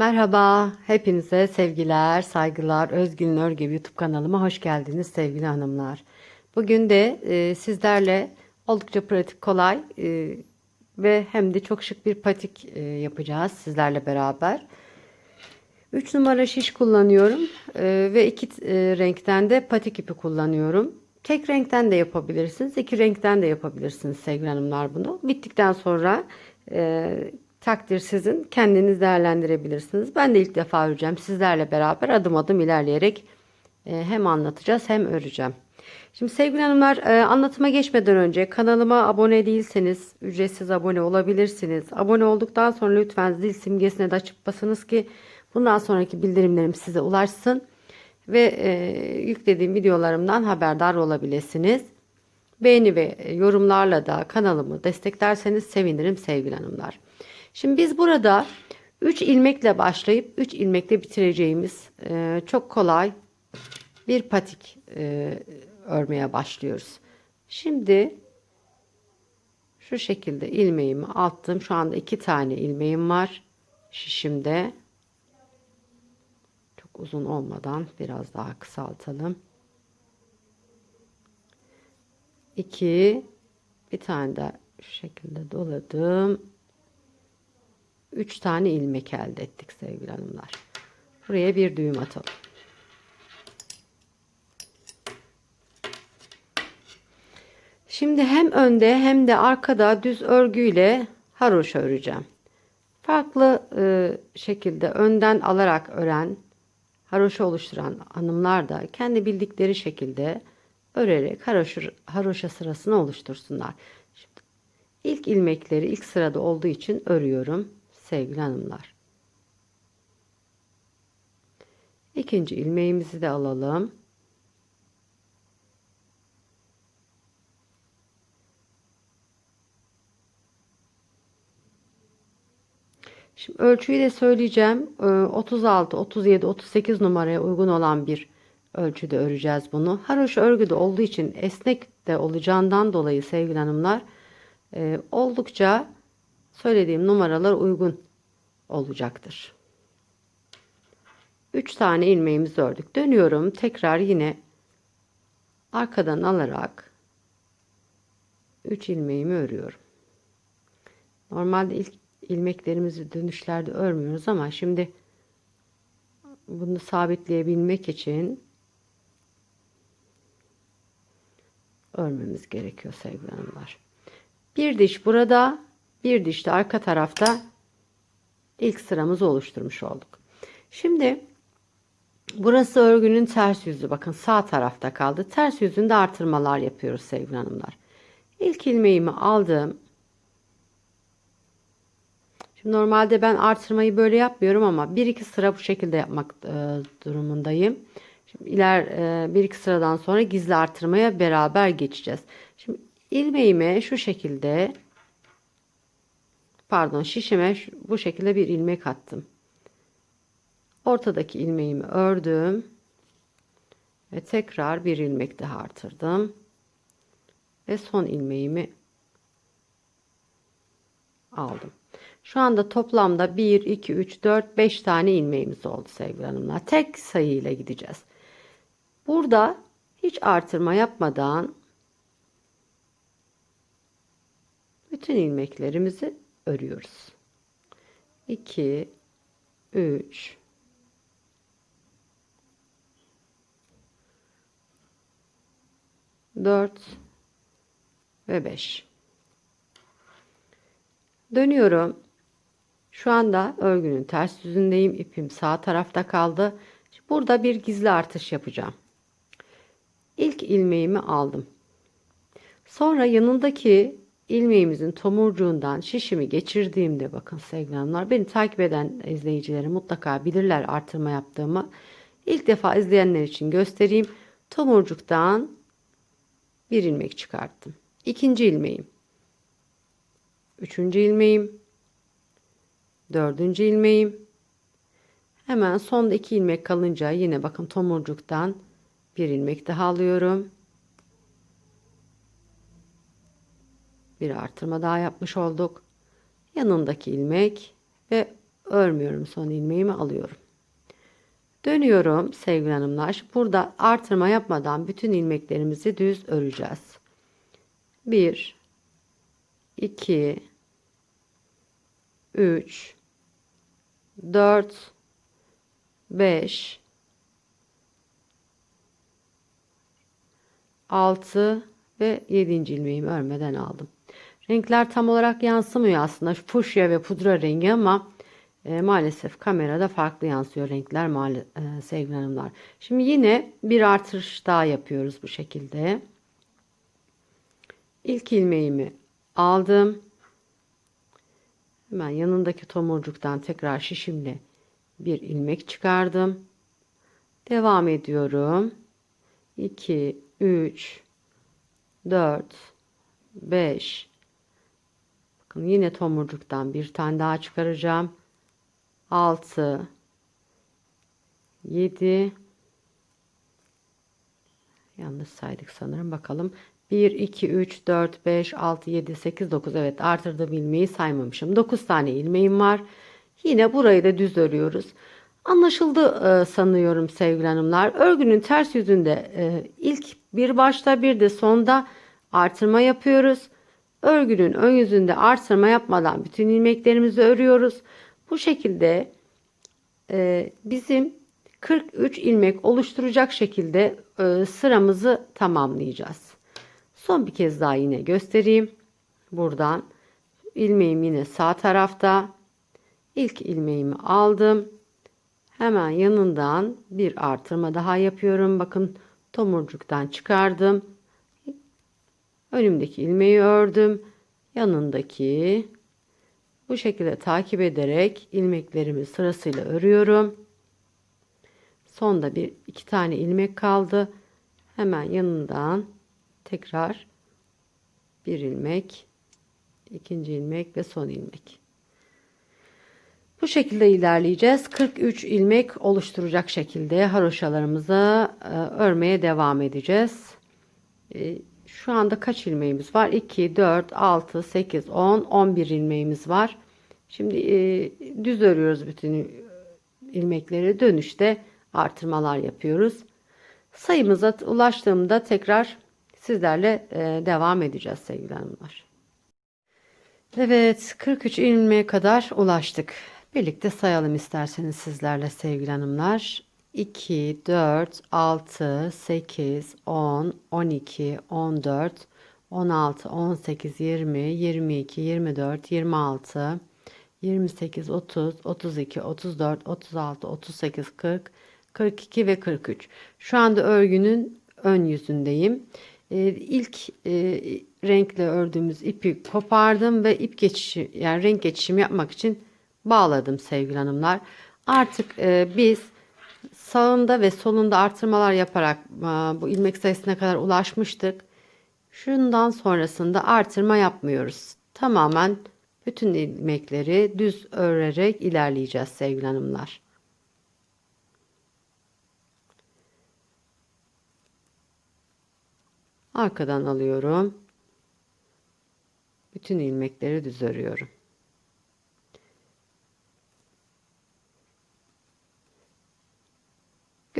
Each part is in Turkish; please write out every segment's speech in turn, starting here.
Merhaba, hepinize sevgiler, saygılar. Özgün Örgü YouTube kanalıma hoş geldiniz sevgili hanımlar. Bugün de e, sizlerle oldukça pratik, kolay e, ve hem de çok şık bir patik e, yapacağız sizlerle beraber. 3 numara şiş kullanıyorum e, ve iki e, renkten de patik ipi kullanıyorum. Tek renkten de yapabilirsiniz, iki renkten de yapabilirsiniz sevgili hanımlar bunu. Bittikten sonra e, takdir sizin. Kendiniz değerlendirebilirsiniz. Ben de ilk defa öreceğim. Sizlerle beraber adım adım ilerleyerek e, hem anlatacağız hem öreceğim. Şimdi sevgili hanımlar e, anlatıma geçmeden önce kanalıma abone değilseniz ücretsiz abone olabilirsiniz. Abone olduktan sonra lütfen zil simgesine de açıp basınız ki bundan sonraki bildirimlerim size ulaşsın. Ve e, yüklediğim videolarımdan haberdar olabilirsiniz. Beğeni ve yorumlarla da kanalımı desteklerseniz sevinirim sevgili hanımlar. Şimdi biz burada 3 ilmekle başlayıp 3 ilmekle bitireceğimiz e, çok kolay bir patik e, örmeye başlıyoruz. Şimdi şu şekilde ilmeğimi attım. Şu anda iki tane ilmeğim var şişimde. Çok uzun olmadan biraz daha kısaltalım. 2 bir tane de şu şekilde doladım. 3 tane ilmek elde ettik sevgili hanımlar. Buraya bir düğüm atalım. Şimdi hem önde hem de arkada düz örgüyle haroşa öreceğim. Farklı e, şekilde önden alarak ören, haroşa oluşturan hanımlar da kendi bildikleri şekilde örerek haroşa, haroşa sırasını oluştursunlar. Şimdi ilk ilmekleri ilk sırada olduğu için örüyorum sevgili hanımlar. İkinci ilmeğimizi de alalım. Şimdi ölçüyü de söyleyeceğim. 36, 37, 38 numaraya uygun olan bir ölçüde öreceğiz bunu. Haroşa örgüde olduğu için esnek de olacağından dolayı sevgili hanımlar e, oldukça söylediğim numaralar uygun olacaktır. 3 tane ilmeğimizi ördük. Dönüyorum. Tekrar yine arkadan alarak 3 ilmeğimi örüyorum. Normalde ilk ilmeklerimizi dönüşlerde örmüyoruz ama şimdi bunu sabitleyebilmek için örmemiz gerekiyor sevgili hanımlar. Bir diş burada, bir diş de arka tarafta ilk sıramızı oluşturmuş olduk. Şimdi burası örgünün ters yüzü. Bakın sağ tarafta kaldı. Ters yüzünde artırmalar yapıyoruz sevgili hanımlar. İlk ilmeğimi aldım. Şimdi normalde ben artırmayı böyle yapmıyorum ama bir iki sıra bu şekilde yapmak e, durumundayım. Şimdi iler e, bir iki sıradan sonra gizli artırmaya beraber geçeceğiz. Şimdi ilmeğime şu şekilde pardon şişime bu şekilde bir ilmek attım. Ortadaki ilmeğimi ördüm. Ve tekrar bir ilmek daha artırdım. Ve son ilmeğimi aldım. Şu anda toplamda 1, 2, 3, 4, 5 tane ilmeğimiz oldu sevgili hanımlar. Tek sayı ile gideceğiz. Burada hiç artırma yapmadan bütün ilmeklerimizi örüyoruz. 2 3 4 ve 5 dönüyorum. Şu anda örgünün ters yüzündeyim. İpim sağ tarafta kaldı. Burada bir gizli artış yapacağım. İlk ilmeğimi aldım. Sonra yanındaki ilmeğimizin tomurcuğundan şişimi geçirdiğimde bakın sevgili hanımlar beni takip eden izleyicileri mutlaka bilirler artırma yaptığımı. İlk defa izleyenler için göstereyim. Tomurcuktan bir ilmek çıkarttım. İkinci ilmeğim. Üçüncü ilmeğim. Dördüncü ilmeğim. Hemen sonda iki ilmek kalınca yine bakın tomurcuktan bir ilmek daha alıyorum. Bir artırma daha yapmış olduk. Yanındaki ilmek ve örmüyorum. Son ilmeğimi alıyorum. Dönüyorum sevgili hanımlar. Burada artırma yapmadan bütün ilmeklerimizi düz öreceğiz. 1 2 3 4 5 6 ve 7. ilmeğimi örmeden aldım. Renkler tam olarak yansımıyor aslında. Fuşya ve pudra rengi ama e, maalesef kamerada farklı yansıyor renkler e, sevgili hanımlar. Şimdi yine bir artırış daha yapıyoruz bu şekilde. İlk ilmeğimi aldım. Hemen yanındaki tomurcuktan tekrar şişimle bir ilmek çıkardım. Devam ediyorum. 2 3 4 5 Bakın yine tomurcuktan bir tane daha çıkaracağım. 6 7 Yanlış saydık sanırım. Bakalım. 1, 2, 3, 4, 5, 6, 7, 8, 9. Evet artırdığım ilmeği saymamışım. 9 tane ilmeğim var. Yine burayı da düz örüyoruz. Anlaşıldı e, sanıyorum sevgili hanımlar. Örgünün ters yüzünde e, ilk bir başta bir de sonda artırma yapıyoruz. Örgünün ön yüzünde artırma yapmadan bütün ilmeklerimizi örüyoruz. Bu şekilde e, bizim 43 ilmek oluşturacak şekilde e, sıramızı tamamlayacağız. Son bir kez daha yine göstereyim. Buradan ilmeğim yine sağ tarafta. İlk ilmeğimi aldım. Hemen yanından bir artırma daha yapıyorum. Bakın tomurcuktan çıkardım. Önümdeki ilmeği ördüm. Yanındaki bu şekilde takip ederek ilmeklerimi sırasıyla örüyorum. Sonda bir iki tane ilmek kaldı. Hemen yanından tekrar bir ilmek, ikinci ilmek ve son ilmek. Bu şekilde ilerleyeceğiz. 43 ilmek oluşturacak şekilde haroşalarımızı e, örmeye devam edeceğiz. E, şu anda kaç ilmeğimiz var? 2, 4, 6, 8, 10, 11 ilmeğimiz var. Şimdi e, düz örüyoruz bütün ilmekleri. Dönüşte artırmalar yapıyoruz. Sayımıza ulaştığımda tekrar sizlerle e, devam edeceğiz sevgili hanımlar. Evet 43 ilmeğe kadar ulaştık. Birlikte sayalım isterseniz sizlerle sevgili hanımlar. 2, 4, 6, 8, 10, 12, 14, 16, 18, 20, 22, 24, 26, 28, 30, 32, 34, 36, 38, 40, 42 ve 43. Şu anda örgünün ön yüzündeyim. Ee, ilk e, renkle ördüğümüz ipi kopardım ve ip geçişi yani renk geçişimi yapmak için bağladım sevgili hanımlar. Artık e, biz sağında ve solunda artırmalar yaparak bu ilmek sayısına kadar ulaşmıştık. Şundan sonrasında artırma yapmıyoruz. Tamamen bütün ilmekleri düz örerek ilerleyeceğiz sevgili hanımlar. Arkadan alıyorum. Bütün ilmekleri düz örüyorum.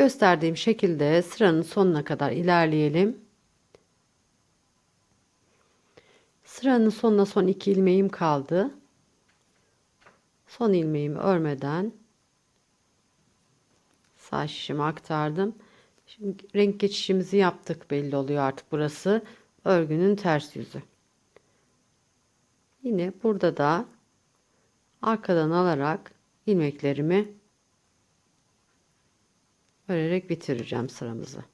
Gösterdiğim şekilde sıranın sonuna kadar ilerleyelim. Sıranın sonuna son iki ilmeğim kaldı. Son ilmeğimi örmeden sağ şişimi aktardım. Şimdi renk geçişimizi yaptık belli oluyor artık burası örgünün ters yüzü. Yine burada da arkadan alarak ilmeklerimi örerek bitireceğim sıramızı.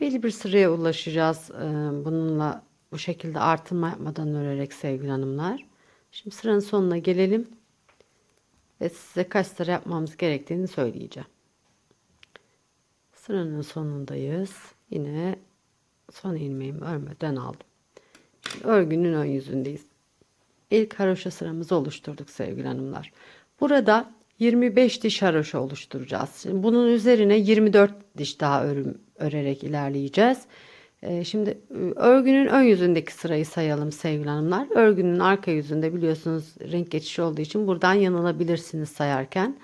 Belli bir sıraya ulaşacağız. Ee, Bununla bu şekilde artırma yapmadan örerek sevgili hanımlar. Şimdi sıranın sonuna gelelim. Ve size kaç sıra yapmamız gerektiğini söyleyeceğim. Sıranın sonundayız. Yine son ilmeğimi örmeden aldım. Şimdi örgünün ön yüzündeyiz. İlk haroşa sıramızı oluşturduk sevgili hanımlar. Burada 25 diş haroşa oluşturacağız. Şimdi bunun üzerine 24 diş daha örüm, örerek ilerleyeceğiz. Ee, şimdi e, örgünün ön yüzündeki sırayı sayalım sevgili hanımlar. Örgünün arka yüzünde biliyorsunuz renk geçişi olduğu için buradan yanılabilirsiniz sayarken.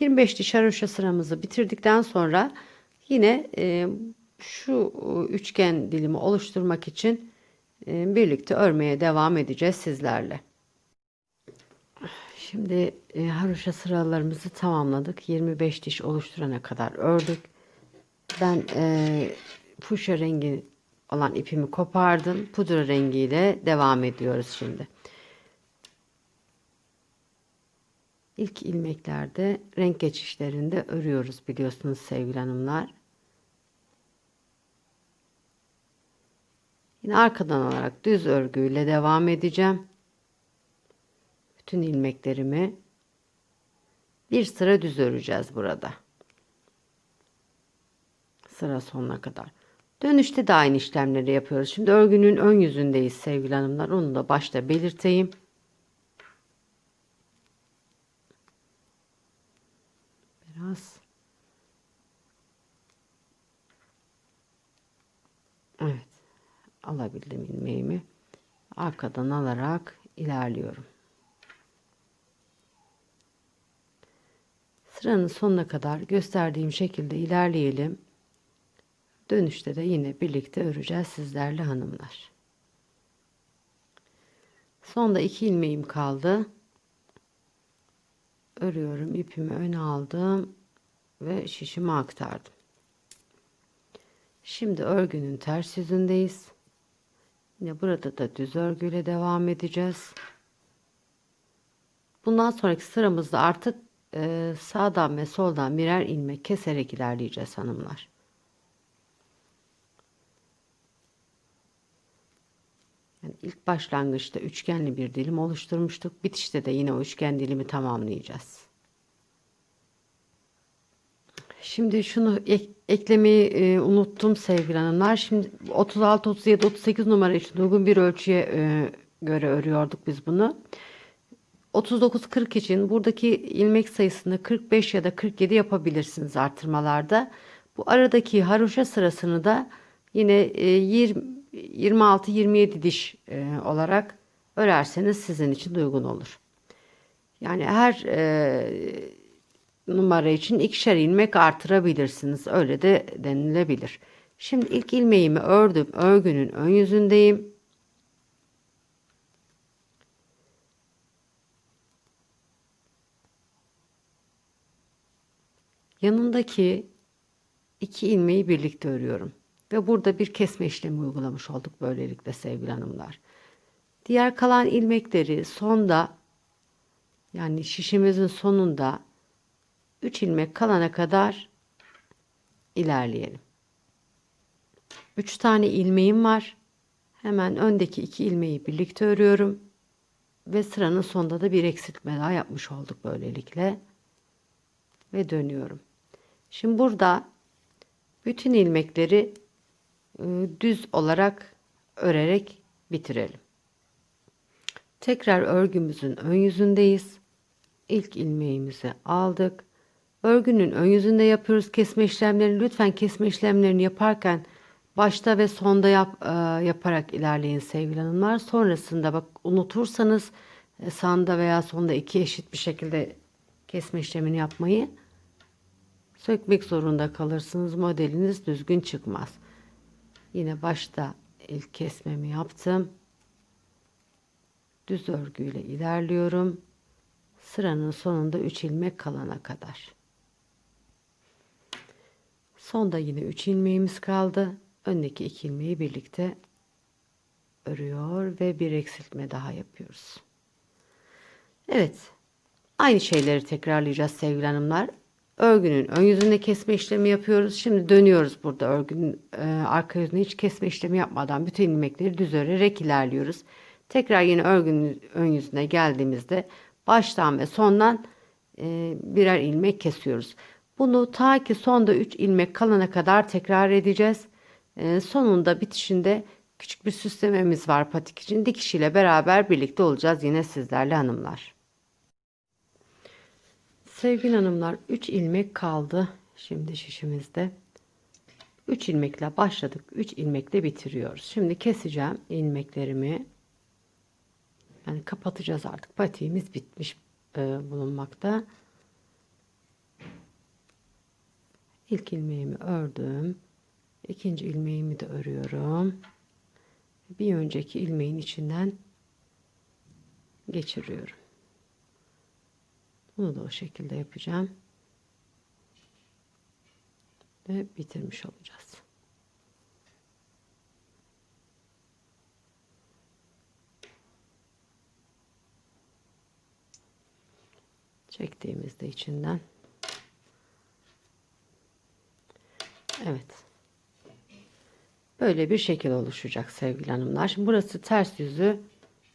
25 diş haroşa sıramızı bitirdikten sonra yine e, şu e, üçgen dilimi oluşturmak için birlikte örmeye devam edeceğiz sizlerle. Şimdi e, haroşa sıralarımızı tamamladık. 25 diş oluşturana kadar ördük. Ben e, fuşya rengi olan ipimi kopardım. Pudra rengiyle devam ediyoruz şimdi. İlk ilmeklerde renk geçişlerinde örüyoruz biliyorsunuz sevgili hanımlar. Yine arkadan alarak düz örgüyle devam edeceğim. Bütün ilmeklerimi bir sıra düz öreceğiz burada. Sıra sonuna kadar. Dönüşte de aynı işlemleri yapıyoruz. Şimdi örgünün ön yüzündeyiz sevgili hanımlar. Onu da başta belirteyim. Biraz Evet. Alabildim ilmeğimi. Arkadan alarak ilerliyorum. Sıranın sonuna kadar gösterdiğim şekilde ilerleyelim. Dönüşte de yine birlikte öreceğiz sizlerle hanımlar. Sonda iki ilmeğim kaldı. Örüyorum. ipimi öne aldım ve şişimi aktardım. Şimdi örgünün ters yüzündeyiz. Yine burada da düz örgüyle devam edeceğiz. Bundan sonraki sıramızda artık e, sağdan ve soldan birer ilmek keserek ilerleyeceğiz hanımlar. Yani ilk başlangıçta üçgenli bir dilim oluşturmuştuk. Bitişte de yine o üçgen dilimi tamamlayacağız. Şimdi şunu ek, eklemeyi e, unuttum sevgili hanımlar. Şimdi 36, 37, 38 numara için uygun bir ölçüye e, göre örüyorduk biz bunu. 39-40 için buradaki ilmek sayısını 45 ya da 47 yapabilirsiniz artırmalarda. Bu aradaki haroşa sırasını da yine 26-27 diş e, olarak örerseniz sizin için uygun olur. Yani her e, numara için ikişer ilmek artırabilirsiniz. Öyle de denilebilir. Şimdi ilk ilmeğimi ördüm. Örgünün ön yüzündeyim. Yanındaki iki ilmeği birlikte örüyorum. Ve burada bir kesme işlemi uygulamış olduk böylelikle sevgili hanımlar. Diğer kalan ilmekleri sonda yani şişimizin sonunda 3 ilmek kalana kadar ilerleyelim. 3 tane ilmeğim var. Hemen öndeki iki ilmeği birlikte örüyorum. Ve sıranın sonunda da bir eksiltme daha yapmış olduk böylelikle. Ve dönüyorum. Şimdi burada bütün ilmekleri e, düz olarak örerek bitirelim. Tekrar örgümüzün ön yüzündeyiz. İlk ilmeğimizi aldık. Örgünün ön yüzünde yapıyoruz kesme işlemlerini. Lütfen kesme işlemlerini yaparken başta ve sonda yap, e, yaparak ilerleyin sevgili hanımlar. Sonrasında bak unutursanız e, sağında veya sonda iki eşit bir şekilde kesme işlemini yapmayı sökmek zorunda kalırsınız. Modeliniz düzgün çıkmaz. Yine başta ilk kesmemi yaptım. Düz örgüyle ilerliyorum. Sıranın sonunda 3 ilmek kalana kadar. Sonda yine 3 ilmeğimiz kaldı. Öndeki 2 ilmeği birlikte örüyor ve bir eksiltme daha yapıyoruz. Evet. Aynı şeyleri tekrarlayacağız sevgili hanımlar. Örgünün ön yüzünde kesme işlemi yapıyoruz. Şimdi dönüyoruz burada örgünün e, arka yüzünde hiç kesme işlemi yapmadan bütün ilmekleri düz örerek ilerliyoruz. Tekrar yine örgünün ön yüzüne geldiğimizde baştan ve sondan e, birer ilmek kesiyoruz. Bunu ta ki sonda 3 ilmek kalana kadar tekrar edeceğiz. E, sonunda bitişinde küçük bir süslememiz var patik için. Dikiş ile beraber birlikte olacağız yine sizlerle hanımlar. Sevgili hanımlar 3 ilmek kaldı şimdi şişimizde. 3 ilmekle başladık. 3 ilmekle bitiriyoruz. Şimdi keseceğim ilmeklerimi. Yani kapatacağız artık. Patiğimiz bitmiş e, bulunmakta. İlk ilmeğimi ördüm. İkinci ilmeğimi de örüyorum. Bir önceki ilmeğin içinden geçiriyorum. Bunu da o şekilde yapacağım. Ve bitirmiş olacağız. Çektiğimizde içinden. Evet. Böyle bir şekil oluşacak sevgili hanımlar. Şimdi burası ters yüzü,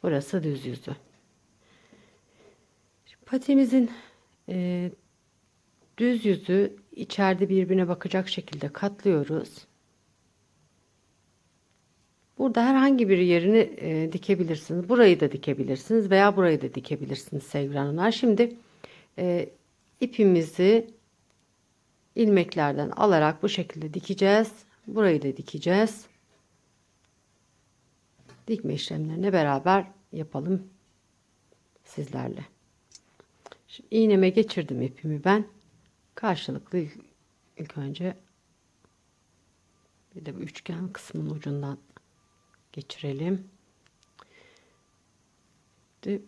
burası düz yüzü. Şimdi patimizin e, düz yüzü içeride birbirine bakacak şekilde katlıyoruz. Burada herhangi bir yerini e, dikebilirsiniz. Burayı da dikebilirsiniz veya burayı da dikebilirsiniz sevgili hanımlar. Şimdi e, ipimizi ilmeklerden alarak bu şekilde dikeceğiz. Burayı da dikeceğiz. Dikme işlemlerini beraber yapalım sizlerle. Şimdi iğneme geçirdim ipimi ben. Karşılıklı ilk önce bir de bu üçgen kısmının ucundan geçirelim. Şimdi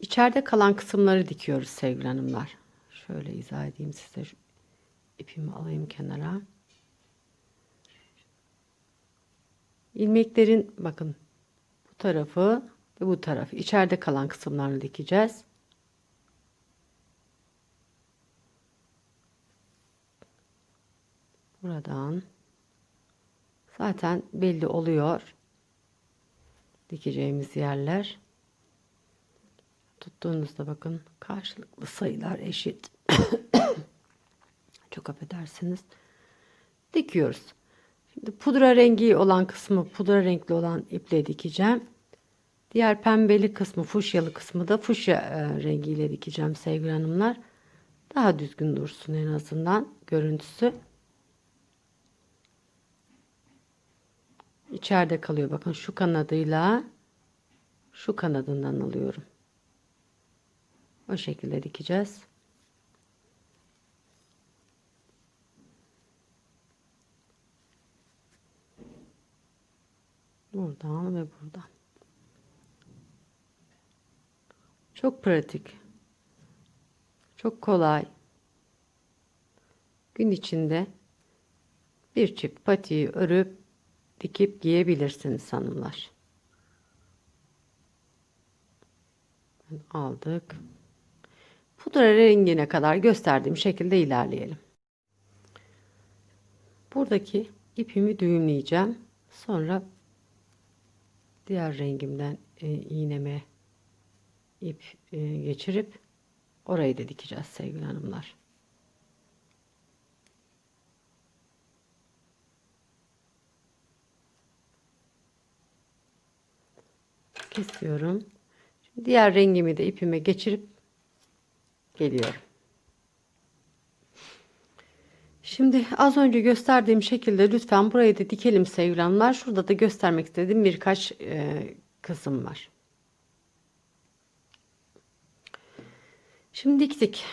İçeride kalan kısımları dikiyoruz sevgili hanımlar. Şöyle izah edeyim size. Şu ipimi alayım kenara. İlmeklerin bakın bu tarafı ve bu tarafı içeride kalan kısımlarını dikeceğiz. Buradan zaten belli oluyor dikeceğimiz yerler. Tuttuğunuzda bakın karşılıklı sayılar eşit. Çok affedersiniz. Dikiyoruz. Şimdi pudra rengi olan kısmı pudra renkli olan iple dikeceğim. Diğer pembeli kısmı fuşyalı kısmı da fuşya e, rengiyle dikeceğim sevgili hanımlar. Daha düzgün dursun en azından görüntüsü. İçeride kalıyor bakın şu kanadıyla şu kanadından alıyorum. O şekilde dikeceğiz. Buradan ve buradan. Çok pratik. Çok kolay. Gün içinde bir çift patiyi örüp dikip giyebilirsiniz hanımlar. Aldık pudra rengine kadar gösterdiğim şekilde ilerleyelim. Buradaki ipimi düğümleyeceğim. Sonra diğer rengimden e, iğneme ip e, geçirip orayı da dikeceğiz sevgili hanımlar. Kesiyorum. Şimdi diğer rengimi de ipime geçirip geliyorum. Şimdi az önce gösterdiğim şekilde lütfen burayı da dikelim sevgilenler. Şurada da göstermek istediğim birkaç e, kısım var. Şimdi diktik.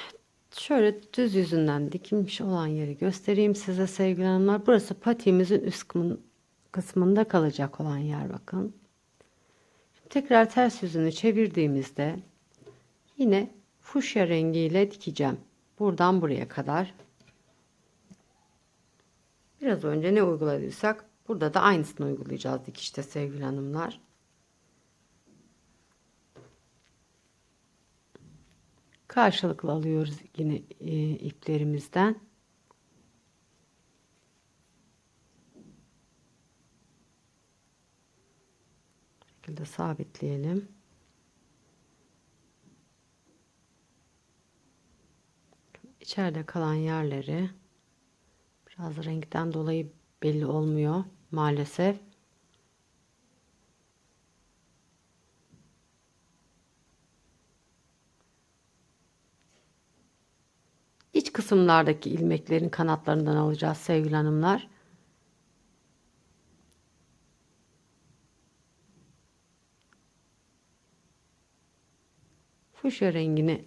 Şöyle düz yüzünden dikilmiş olan yeri göstereyim size sevgili hanımlar. Burası patiğimizin üst kısmında kalacak olan yer bakın. Tekrar ters yüzünü çevirdiğimizde yine fuşya rengiyle dikeceğim. Buradan buraya kadar. Biraz önce ne uyguladıysak burada da aynısını uygulayacağız dikişte sevgili hanımlar. Karşılıklı alıyoruz yine e, iplerimizden. Bu şekilde sabitleyelim. İçeride kalan yerleri biraz renkten dolayı belli olmuyor maalesef. kısımlardaki ilmeklerin kanatlarından alacağız sevgili hanımlar. Fuşya rengini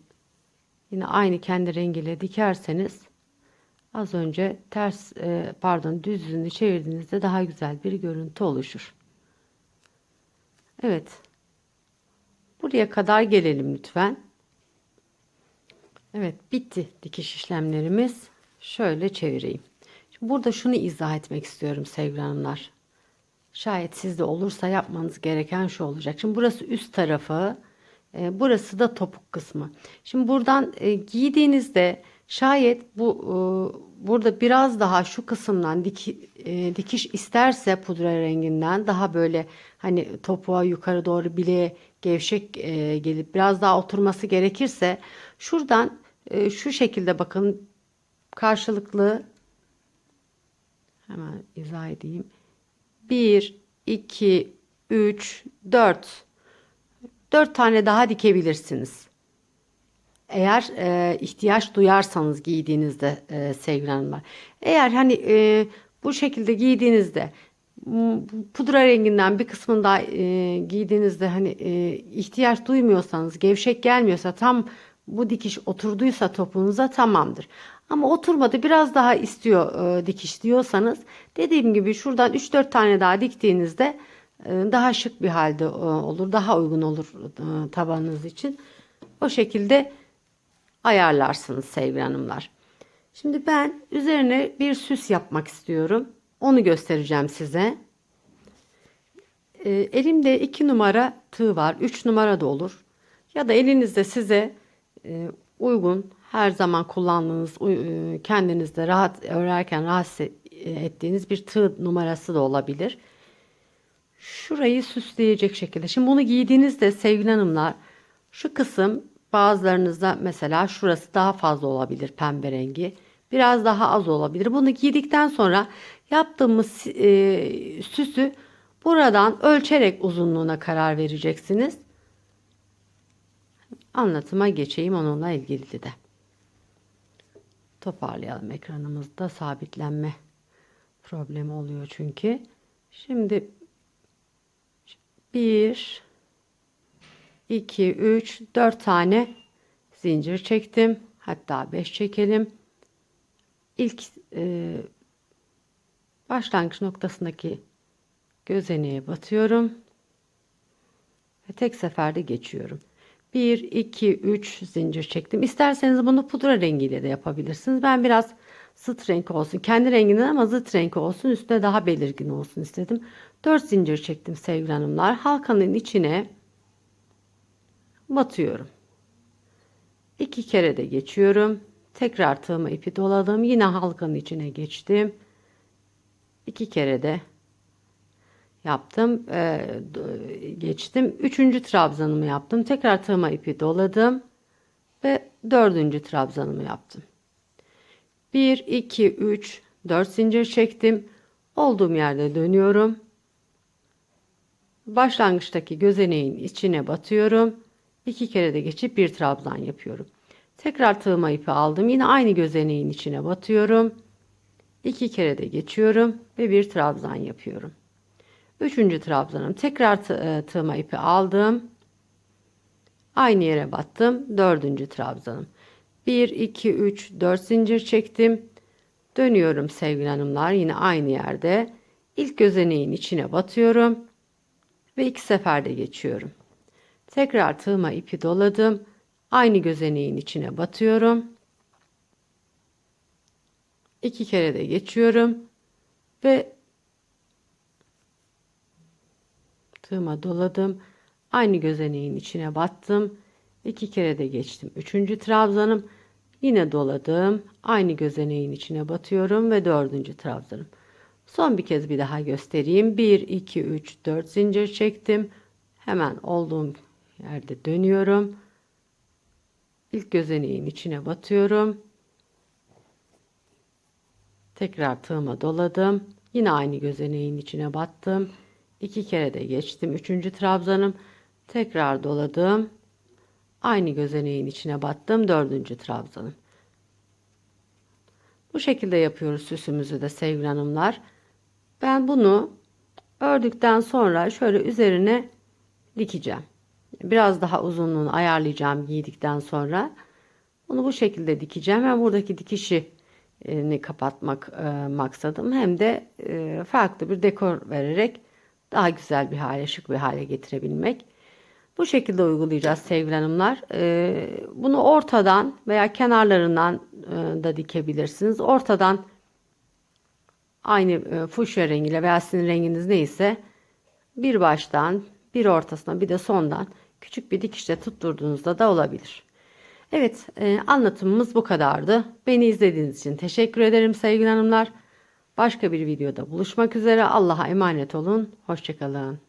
yine aynı kendi rengiyle dikerseniz az önce ters e, pardon düz yüzünü çevirdiğinizde daha güzel bir görüntü oluşur. Evet. Buraya kadar gelelim lütfen. Evet bitti dikiş işlemlerimiz. Şöyle çevireyim. Şimdi burada şunu izah etmek istiyorum sevgili hanımlar. Şayet sizde olursa yapmanız gereken şu olacak. Şimdi burası üst tarafı. E, burası da topuk kısmı. Şimdi buradan e, giydiğinizde şayet bu e, burada biraz daha şu kısımdan e, dikiş isterse pudra renginden daha böyle hani topuğa yukarı doğru bileğe gevşek gelip biraz daha oturması gerekirse şuradan şu şekilde bakın karşılıklı hemen izah edeyim. 1, 2, 3, 4. 4 tane daha dikebilirsiniz. Eğer e, ihtiyaç duyarsanız giydiğinizde e, sevgili hanımlar. Eğer hani e, bu şekilde giydiğinizde pudra renginden bir kısmını daha e, giydiğinizde hani e, ihtiyaç duymuyorsanız gevşek gelmiyorsa tam bu dikiş oturduysa topuğunuza tamamdır. Ama oturmadı biraz daha istiyor e, dikiş diyorsanız dediğim gibi şuradan 3-4 tane daha diktiğinizde daha şık bir halde e, olur. Daha uygun olur e, tabanınız için. O şekilde ayarlarsınız sevgili hanımlar. Şimdi ben üzerine bir süs yapmak istiyorum. Onu göstereceğim size. E, elimde 2 numara tığ var. 3 numara da olur. Ya da elinizde size e, uygun her zaman kullandığınız kendinizde rahat örerken rahatsız ettiğiniz bir tığ numarası da olabilir. Şurayı süsleyecek şekilde. Şimdi bunu giydiğinizde sevgili hanımlar şu kısım bazılarınızda mesela şurası daha fazla olabilir pembe rengi. Biraz daha az olabilir. Bunu giydikten sonra yaptığımız e, süsü buradan ölçerek uzunluğuna karar vereceksiniz. Anlatıma geçeyim onunla ilgili de. Toparlayalım ekranımızda sabitlenme problemi oluyor çünkü. Şimdi 1 2 3 4 tane zincir çektim. Hatta 5 çekelim. İlk e, başlangıç noktasındaki gözeneğe batıyorum. Ve tek seferde geçiyorum. 1, 2, 3 zincir çektim. İsterseniz bunu pudra rengiyle de yapabilirsiniz. Ben biraz zıt renk olsun. Kendi renginden ama zıt renk olsun. Üstüne daha belirgin olsun istedim. 4 zincir çektim sevgili hanımlar. Halkanın içine batıyorum. 2 kere de geçiyorum. Tekrar tığıma ipi doladım. Yine halkanın içine geçtim. 2 kere de yaptım. E, geçtim. Üçüncü trabzanımı yaptım. Tekrar tığıma ipi doladım. Ve dördüncü trabzanımı yaptım. 1, 2, 3, 4 zincir çektim. Olduğum yerde dönüyorum. Başlangıçtaki gözeneğin içine batıyorum. İki kere de geçip bir trabzan yapıyorum. Tekrar tığıma ipi aldım. Yine aynı gözeneğin içine batıyorum. İki kere de geçiyorum ve bir trabzan yapıyorum. Üçüncü trabzanım. Tekrar e, tığıma ipi aldım. Aynı yere battım. Dördüncü trabzanım. 1, 2, 3, 4 zincir çektim. Dönüyorum sevgili hanımlar. Yine aynı yerde. İlk gözeneğin içine batıyorum. Ve iki seferde geçiyorum. Tekrar tığıma ipi doladım. Aynı gözeneğin içine batıyorum. İki kere de geçiyorum. Ve tığıma doladım. Aynı gözeneğin içine battım. İki kere de geçtim. Üçüncü trabzanım. Yine doladım. Aynı gözeneğin içine batıyorum ve dördüncü trabzanım. Son bir kez bir daha göstereyim. 1, 2, 3, 4 zincir çektim. Hemen olduğum yerde dönüyorum. İlk gözeneğin içine batıyorum. Tekrar tığıma doladım. Yine aynı gözeneğin içine battım. İki kere de geçtim. Üçüncü trabzanım. Tekrar doladım. Aynı gözeneğin içine battım. Dördüncü trabzanım. Bu şekilde yapıyoruz süsümüzü de sevgili hanımlar. Ben bunu ördükten sonra şöyle üzerine dikeceğim. Biraz daha uzunluğunu ayarlayacağım giydikten sonra. Bunu bu şekilde dikeceğim. Hem buradaki dikişini kapatmak e, maksadım hem de e, farklı bir dekor vererek daha güzel bir hale, şık bir hale getirebilmek. Bu şekilde uygulayacağız sevgili hanımlar. E, bunu ortadan veya kenarlarından e, da dikebilirsiniz. Ortadan aynı e, fuşya rengiyle veya sizin renginiz neyse bir baştan bir ortasına bir de sondan küçük bir dikişle tutturduğunuzda da olabilir. Evet e, anlatımımız bu kadardı. Beni izlediğiniz için teşekkür ederim sevgili hanımlar. Başka bir videoda buluşmak üzere. Allah'a emanet olun. Hoşçakalın.